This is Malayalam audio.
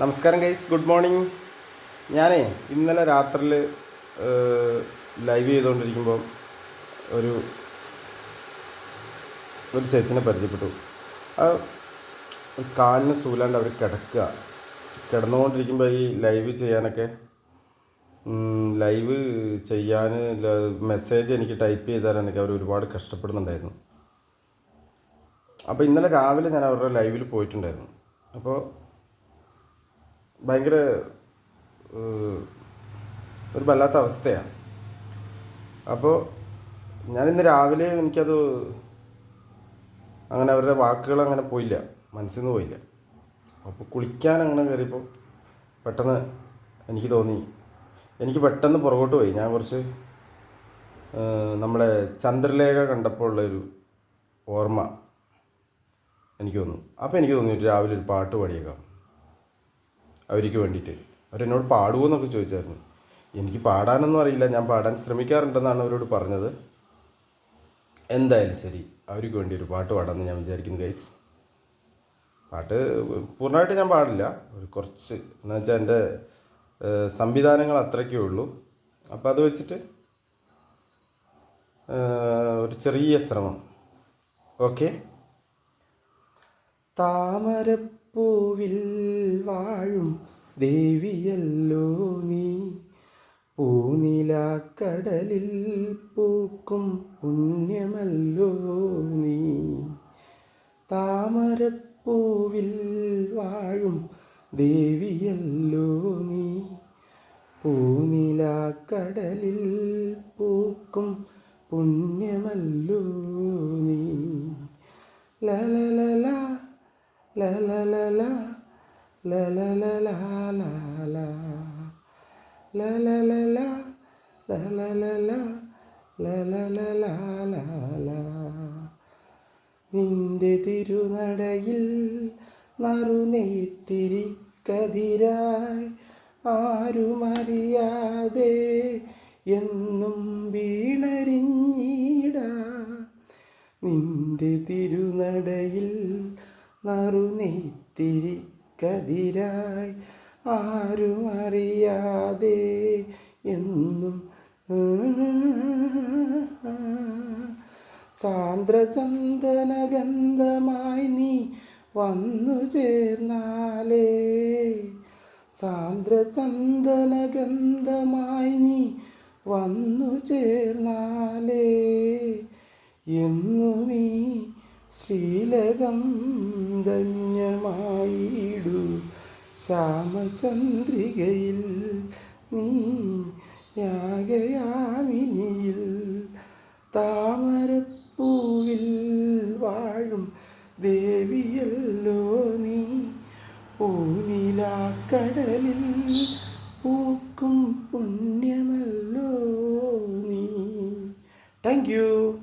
നമസ്കാരം ഗൈസ് ഗുഡ് മോർണിംഗ് ഞാനേ ഇന്നലെ രാത്രിയിൽ ലൈവ് ചെയ്തുകൊണ്ടിരിക്കുമ്പോൾ ഒരു ഒരു ചേച്ചിനെ പരിചയപ്പെട്ടു. കാലിന് സൂലാണ്ട് അവർ കിടക്കുക. കിടന്നുകൊണ്ടിരിക്കുമ്പോൾ ഈ ലൈവ് ചെയ്യാനൊക്കെ ലൈവ് ചെയ്യാൻ മെസ്സേജ് എനിക്ക് ടൈപ്പ് ചെയ്ത് തരാനൊക്കെ അവർ ഒരുപാട് കഷ്ടപ്പെടുന്നുണ്ടായിരുന്നു. അപ്പോൾ ഇന്നലെ രാവിലെ ഞാൻ അവരുടെ ലൈവിൽ പോയിട്ടുണ്ടായിരുന്നു. അപ്പോൾ ഭയങ്കര ഒരു വല്ലാത്ത അവസ്ഥയാണ്. അപ്പോൾ ഞാനിന്ന് രാവിലെ എനിക്കത് അങ്ങനെ അവരുടെ വാക്കുകൾ അങ്ങനെ പോയില്ല. മനസ്സിൽ നിന്ന് പോയില്ല. അപ്പോൾ കുളിക്കാൻ അങ്ങനെ കയറിയപ്പോൾ പെട്ടെന്ന് എനിക്ക് തോന്നി. എനിക്ക് പെട്ടെന്ന് പുറകോട്ട് പോയി. ഞാൻ കുറച്ച് നമ്മുടെ ചന്ദ്രലേഖ കണ്ടപ്പോൾ ഉള്ളൊരു ഓർമ്മ എനിക്ക് തോന്നുന്നു. അപ്പോൾ എനിക്ക് തോന്നി രാവിലെ ഒരു പാട്ട് പാടിയേക്കാം. അവർക്ക് വേണ്ടിയിട്ട്. അവരെന്നോട് പാടുമോ എന്നൊക്കെ ചോദിച്ചായിരുന്നു. എനിക്ക് പാടാനൊന്നും അറിയില്ല. ഞാൻ പാടാൻ ശ്രമിക്കാറുണ്ടെന്നാണ് അവരോട് പറഞ്ഞത്. എന്തായാലും ശരി. അവർക്ക് വേണ്ടി ഒരു പാട്ട് പാടാമെന്ന് ഞാൻ വിചാരിക്കുന്നു ഗൈസ് പാട്ട് പൂർണമായിട്ട് ഞാൻ പാടില്ല. ഒരു കുറച്ച് എന്ന് വെച്ചാൽ എന്റെ സംവിധാനങ്ങൾ അത്രയ്ക്കേ ഉള്ളൂ. അപ്പോൾ അത് വെച്ചിട്ട് ഒരു ചെറിയ ശ്രമം. ഓക്കെ? താമരപ്പൂവിൽ ദേവിയല്ലോ നീ. പൂനിലാക്കടലിൽ പൂക്കും പുണ്യമല്ലോ നീ. താമരപ്പൂവിൽ വാഴും ദേവിയല്ലോ നീ. പൂനിലാക്കടലിൽ പൂക്കും പുണ്യമല്ലോ നീ. ലലലല ലലലല നിന്റെ തിരുനടയിൽ നറുനെയ്ത്തിരിക്കതിരായി ആരുമറിയാതെ എന്നും വീണരിഞ്ഞിട. നിന്റെ തിരുനടയിൽ നറുനെയ്ത്തിരി കതിരായി ആരും അറിയാതെ എന്നും സാന്ദ്രചന്ദനഗന്ധമായി നീ വന്നു ചേർന്നാലേ. സാന്ദ്രചന്ദനഗന്ധമായി നീ വന്നു ചേർന്നാലേ. എന്നുമീ ശ്രീലകം ധന്യമായിടു. ശ്യാമചന്ദ്രികയിൽ നീ യാഗയാമിനിയിൽ താമരപ്പൂവിൽ വാഴും ദേവിയല്ലോ നീ. പൂനിലാക്കടലിൽ പൂക്കും പുണ്യമല്ലോ നീ. Thank you.